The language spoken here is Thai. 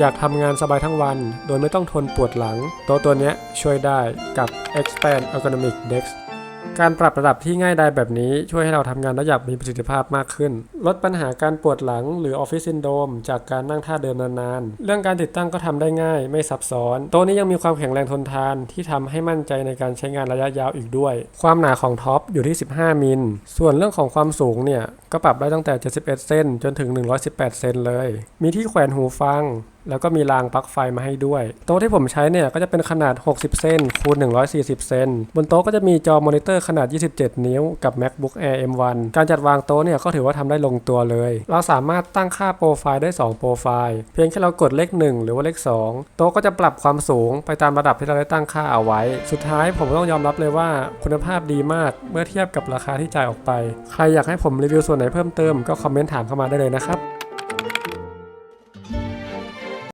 อยากทำงานสบายทั้งวัน โดยไม่ต้องทนปวดหลังโต๊ะตัวนี้ช่วยได้กับ Expand Ergonomic Desk การปรับระดับที่ง่ายดายแบบนี้ช่วยให้เราทำงานได้อย่างมีประสิทธิภาพมากขึ้น ลดปัญหาการปวดหลังหรือออฟฟิศซินโดมจากการนั่งท่าเดิมนานๆ เรื่องการติดตั้งก็ทำได้ง่าย ไม่ซับซ้อน โต๊ะนี้ยังมีความแข็งแรงทนทานที่ทำให้มั่นใจในการใช้งานระยะยาวอีกด้วย ความหนาของท็อปอยู่ที่ 15 มิล ส่วนเรื่องของความสูงเนี่ยก็ปรับได้ตั้งแต่ 71 เซนจนถึง 118 เซนเลย มีที่แขวนหูฟัง แล้วก็มีรางปลั๊กไฟมาให้ด้วย โต๊ะที่ผมใช้เนี่ยก็จะเป็นขนาด 60 เซนคูณ 140 เซนบนโต๊ะก็จะมีจอมอนิเตอร์ขนาด 27 นิ้วกับ MacBook Air M1 การจัดวางโต๊ะเนี่ยก็ถือว่าทำได้ลงตัวเลย เราสามารถตั้งค่าโปรไฟล์ได้ 2 โปรไฟล์เพียงแค่เรากดเลข 1 หรือว่าเลข 2 โต๊ะก็จะปรับความสูงไปตามระดับที่เราได้ตั้งค่าเอาไว้ สุดท้ายผมต้องยอมรับเลยว่าคุณภาพดีมากเมื่อเทียบกับราคาที่จ่ายออกไป ใครอยากให้ผมรีวิวส่วนไหนเพิ่มเติมก็คอมเมนต์ถามเข้ามาได้เลยนะครับ